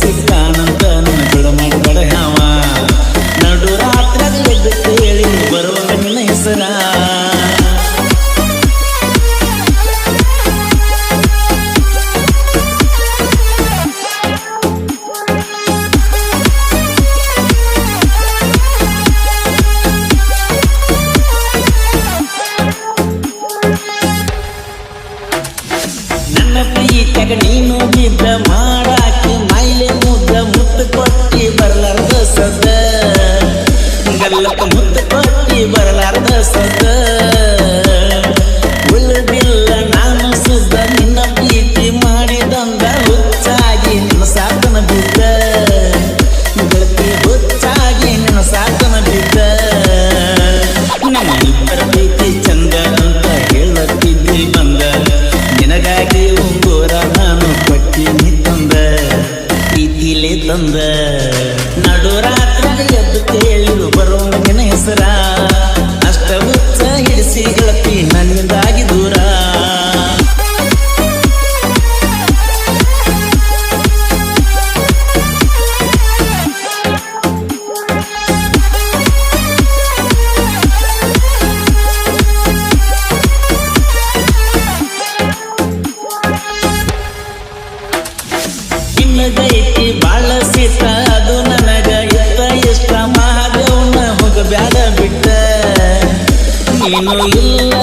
ಸಿಗ್ತಾನಂತ ನನ್ನ ಜೋಡ ಮಾಡಿ ಬಡಹವ ನಡು ಬರುವ ನನ್ನ ಹೆಸರ ನನ್ನ ಪ್ರೀತಿಯಾಗ ನೀನು ಮಾ ಮುದ್ದು ಪತ್ತಿ ಬರಲಾರ್ದ ಸದ ನಿನಗೈತಿ ಬಾಳ ಸೀತ ಅದು ನನಗ ಇಷ್ಟ ಇಷ್ಟ ಮಹಾದೇವನ ಹೋಗಬ್ಯಾಡ ಬಿಟ್ಟ. ನೀನು ಇಲ್ಲ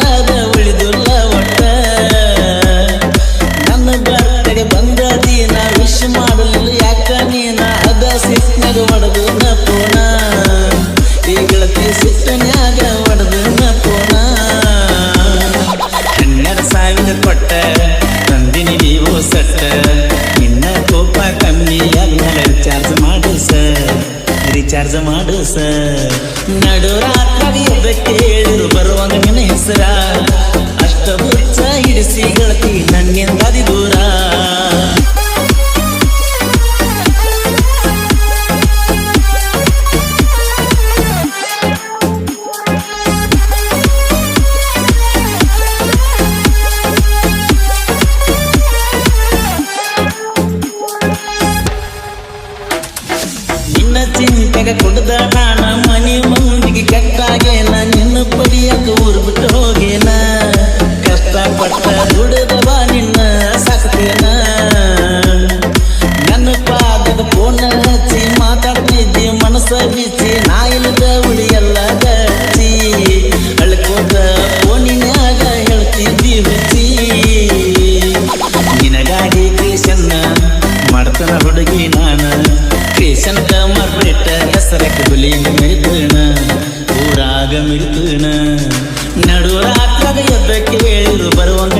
ಮಾಡು ಸರ್ ನಿನ್ನ ಚಿಂತೆಗೆ ಕುಡ್ದಾಡ ಮನೆ ಮಂದಿಗೆ ಕಟ್ಟಾಗೇನ? ನಿನ್ನ ಪಡಿಯಕ ಊರು ಬಿಟ್ಟು ಹೋಗೇನ? ಕಷ್ಟಪಟ್ಟ ದುಡಿದವ ನಿನ್ನ ಸಾಕ್ತೇನ? ನನ್ನ ಪಾದದ ಫೋನ ಹಚ್ಚಿ ಮಾತಾಡ್ತಿದ್ದಿ, ಮನಸ್ಸ ಬಿಚ್ಚಿ ನಾ ಇಲ್ಲದ ಉಳಿಯಲ್ಲ ಗಚ್ಚಿ. ಅಳ್ಕೋದ ಫೋನಿನಾಗ ಹೇಳ್ತಿದ್ದಿ ಹುಚ್ಚಿ. ನಿನಗಾಗಿ ಕೇಶನ್ನ ಮಾಡ್ತಾನ ಹುಡುಗಿ ನಾನು. ಕ್ರಿಶಂತ ಮರ್ಬಿಟ್ಟ ಹೆಸರಕ್ಕೆ ಹುಲಿ ಮಿಳಿತಣ ಊರಾಗ ಮಿಳಿತಣ ನಡು ರಾತ್ರದ ಎದ್ದ ಕೇಳಿರು ಬರುವಂಗ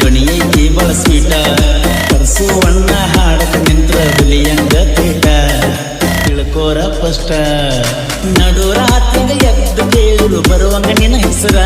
ಧ್ವನಿಯೇ ಕೇವಲ ಸ್ವೀಟ ಕರ್ಸುವಣ್ಣ ಹಾಡಕ್ಕೆ ನಿಂತ್ರ ಬಿಲಿಯಂಗ ತೀಟ ತಿಳ್ಕೋರ ಫಸ್ಟ ನಡು ರಾತ್ರಿ ಎದ್ದು ಕೇಳು, ಬರುವಂಗ ನಿನ್ನ ಹೆಸರ.